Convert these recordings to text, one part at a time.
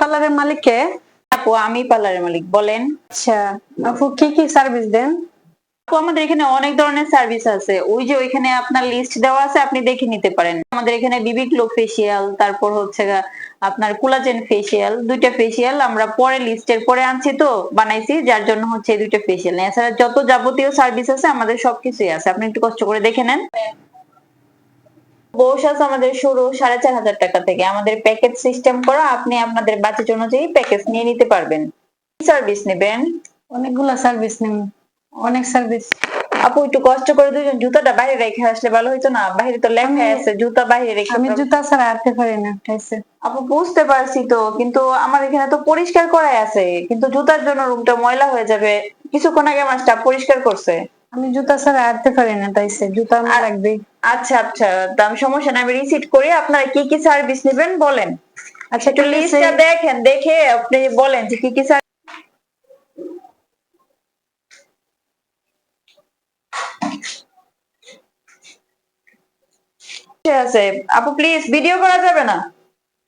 পার্লারের মালিক কে আপু, আমি পার্লারের মালিক, বলেন। আচ্ছা আপু, কি কি সার্ভিস দেন? আপু, আমাদের এখানে অনেক ধরনের সার্ভিস আছে। ওই যে ওইখানে আপনার লিস্ট দেওয়া আছে, আপনি দেখে নিতে পারেন। আমাদের এখানে বিবি গ্লো ফেসিয়াল তারপর হচ্ছে আপনার কোলাজেন ফেসিয়াল দুইটা ফেসিয়াল আমরা পরে লিস্টের পরে আনছি তো, বানাইছি, যার জন্য হচ্ছে দুইটা ফেসিয়াল এছাড়া যত যাবতীয় সার্ভিস আছে, আমাদের সবকিছুই আছে। আপনি একটু কষ্ট করে দেখে নেন। বৌস আছে আমাদের শুরু সাড়ে চার হাজার টাকা থেকে। আমাদের প্যাকেজ সিস্টেম করা আপনি আপনাদের বাজেট অনুযায়ী প্যাকেজ নিয়ে নিতে পারবেন। সার্ভিস নেবেন? অনেকগুলা সার্ভিস নেন অনেক সার্ভিস আপু একটু কষ্ট করে দুজন জুতাটা বাইরে রেখে আসলে ভালো হইতো না। বাইরে তো লেখা আছে জুতা বাইরে রেখে আমি জুতা ছাড়া হাঁটতে পারি না আপু বুঝতে পারছি তো কিন্তু আমার এখানে তো পরিষ্কার করাই আছে। কিন্তু জুতার জন্য রুমটা ময়লা হয়ে যাবে। কিছুক্ষণ আগে আমার স্টাফ পরিষ্কার করছে। আমি জুতা ছাড়া হাঁটতে পারি না তাইছে জুতা আমার লাগবে আচ্ছা আচ্ছা দাম সমস্যা না আমি রিসিট করি। আপনারা কি কি সার্ভিস নেবেন বলেন? আচ্ছা একটু লিস্টটা দেখেন দেখে আপনি বলেন যে কি কি সার্ভিস আছে। আপু প্লিজ ভিডিও করা যাবে না?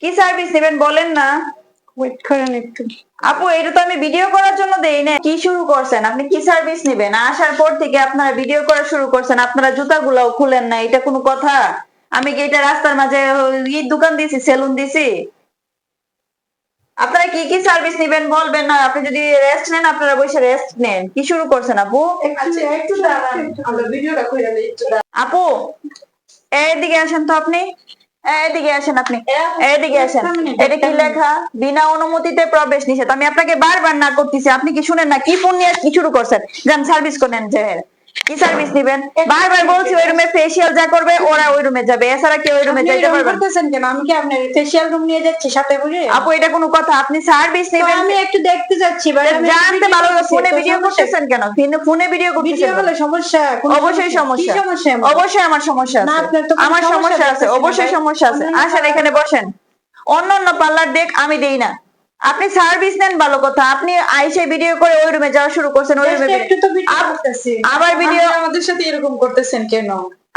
কি সার্ভিস নেবেন বলেন না? ওয়েট করেন একটু। আপু এটা তো আমি ভিডিও করার জন্য দেই না কি শুরু করছেন? আপনি কি সার্ভিস নেবেন? আসার পর থেকে আপনারা ভিডিও করা শুরু করছেন। আপনারা জুতাগুলাও খুলেন না এটা কোনো কথা? আমি কি এটা রাস্তার মাঝে ই দোকান দিছি সেলুন দিছি? আপনারা কি কি সার্ভিস নেবেন বলবেন না? আপনি যদি রেস্ট নেন আপনারা বসে রেস্ট নেন। কি শুরু করছেন আপু? আপু এদিকে আসেন তো আপনি। এদিকে আসেন আপনি। এদিকে আসেন। এটা কি লেখা? বিনা অনুমতিতে প্রবেশ নিষেধ। আমি আপনাকে বারবার না করতেছি। আপনি কি শুনেন না? কি ফোন নিয়ে কি শুরু করছেন? যান সার্ভিস করেন যে কি সার্ভিস দিবেন বারবার বলছি ওই রুমে ফেসিয়াল যা করবে ওরা ওই রুমে যাবে। এছাড়া কেউ ওই রুমে যাইতে পারবে। করতেছেন কেন? আমি কি আপনার ফেশিয়াল রুম নিয়ে যাচ্ছি সাথে করে? আপু এটা কোনো কথা। আপনি সার্ভিস নেবেন আমি একটু দেখতে যাচ্ছি জানতে ভালো ফোনে ভিডিও করতেছেন কেন? ফোনে ভিডিও ভিডিও করতেছেন হলে সমস্যা অবশ্যই কি? সমস্যা। অবশ্যই আমার সমস্যা আছে। আমার সমস্যা আছে অবশ্যই সমস্যা আছে। আসেন এখানে বসেন। অন্য অন্য পার্লার দেখ আমি দেই না। আপনি সার্ভিস নেন ভালো কথা। আপনি আইসে ভিডিও করে ওই রুমে যাওয়া শুরু করছেন ওই রুমে আবার ভিডিও আমাদের সাথে এরকম করতেছেন কেন?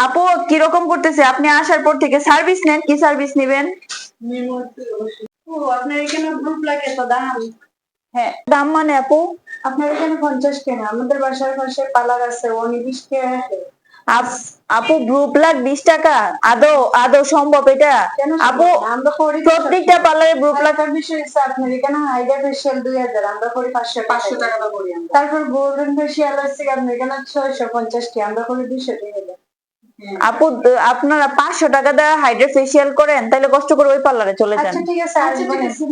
আপু কীরকম করতেছে? আপনি আসার পর থেকে সার্ভিস নেন কি সার্ভিস নেবেন? ও আপনার এখানে গ্রুপ লাগে তো দাম হ্যাঁ দাম মানে আপু? আপনার এখানে পঞ্চাশ কেনা আমাদের বাসার পাশে পার্লার আছে উনি বিশ টাকা আপ- আপু গ্রুপ লাখ বিশ টাকা। আদৌ আদৌ সম্ভব এটা? আপু আমরা করি প্রত্যেকটা পার্লারে হচ্ছে আপনার এখানে হাইড্রা ফেশিয়াল দুই হাজার। আমরা করি পাঁচশো পাঁচশো টাকা দাম করি তারপর গোল্ডেন ফেশিয়াল আছে আপনার এখানে ছয়শো পঞ্চাশ টি আমরা করি দুইশো টাকা আপু আপনারা পাঁচশো টাকা দেওয়া হাইড্রা ফেসিয়াল করেন তাহলে কষ্ট করে ওই পার্লারে চলে যান। আচ্ছা ঠিক আছে।